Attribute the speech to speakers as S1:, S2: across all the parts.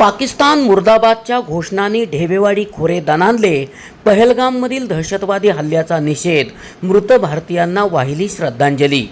S1: पाकिस्तान मुर्दाबादच्या घोषणांनी ढेबेवाडी खोरे दणानले पहलगाममधील दहशतवादी हल्ल्याचा निषेध मृत भारतीयांना वाहिली श्रद्धांजली.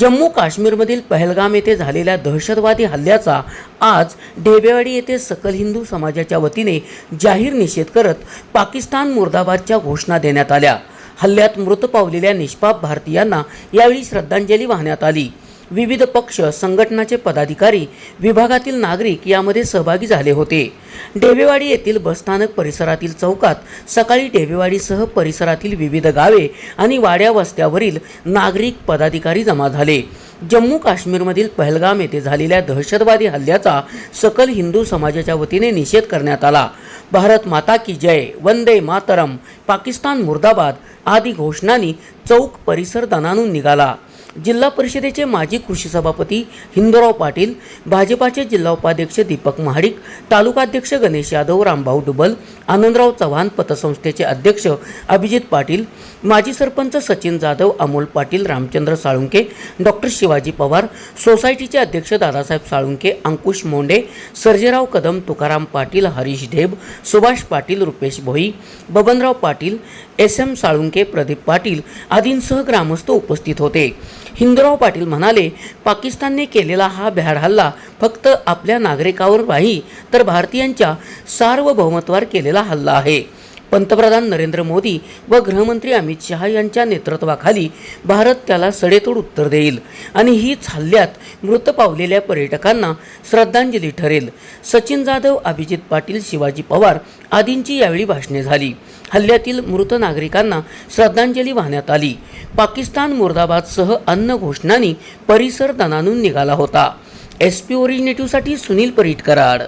S1: जम्मू काश्मीरमधील पहलगाम येथे झालेल्या दहशतवादी हल्ल्याचा आज ढेबेवाडी येथे सकल हिंदू समाजाच्या वतीने जाहीर निषेध करत पाकिस्तान मुर्दाबादच्या घोषणा देण्यात आल्या. हल्ल्यात मृत पावलेल्या निष्पाप भारतीयांना यावेळी श्रद्धांजली वाहण्यात आली. विविध पक्ष संघटनाचे पदाधिकारी विभागातील नागरिक यामध्ये सहभागी झाले होते. डेवेवाडी येथील बसस्थानक परिसरातील चौकात सकाळी डेवेवाडीसह परिसरातील विविध गावे आणि वाड्या वस्त्यावरील नागरिक पदाधिकारी जमा झाले. जम्मू काश्मीरमधील पहलगाम येथे झालेल्या दहशतवादी हल्ल्याचा सकल हिंदू समाजाच्या वतीने निषेध करण्यात आला. भारत माता की जय वंदे मातरम पाकिस्तान मुर्दाबाद आदी घोषणांनी चौक परिसर दणानून निघाला. जिल्हा परिषदेचे माजी कृषी सभापती हिंदूराव पाटील भाजपाचे जिल्हा उपाध्यक्ष दीपक महाडिक तालुकाध्यक्ष गणेश यादव रामभाऊ डुबल आनंदराव चव्हाण पतसंस्थेचे अध्यक्ष अभिजित पाटील माजी सरपंच सचिन जाधव अमोल पाटील रामचंद्र साळुंके डॉक्टर शिवाजी पवार सोसायटीचे अध्यक्ष दादासाहेब साळुंके अंकुश मोंडे सर्जेराव कदम तुकाराम पाटील हरीश ढेब सुभाष पाटील रुपेश भोई बबनराव पाटील एस एम साळुंके प्रदीप पाटील आदींसह ग्रामस्थ उपस्थित होते. हिंदराव पाटील म्हणाले पाकिस्तानने केलेला हा भ्याड हल्ला फक्त आपल्या नागरिकावर नाही तर भारतीयांच्या सार्वभौमत्वावर केलेला हल्ला आहे. पंतप्रधान नरेंद्र मोदी व गृहमंत्री अमित शहा यांच्या नेतृत्वाखाली भारत त्याला सडेतोड उत्तर देईल आणि हीच हल्ल्यात मृत पावलेल्या पर्यटकांना श्रद्धांजली ठरेल. सचिन जाधव अभिजित पाटील शिवाजी पवार आदींची यावेळी भाषणे झाली. हल्ल्यातील मृत नागरिकांना श्रद्धांजली वाहण्यात आली. पाकिस्तान मुर्दाबादसह अन्य घोषणांनी परिसर दणानून निघाला होता. एस पी ओरिजिनेटिव्हसाठी सुनील परीटकराड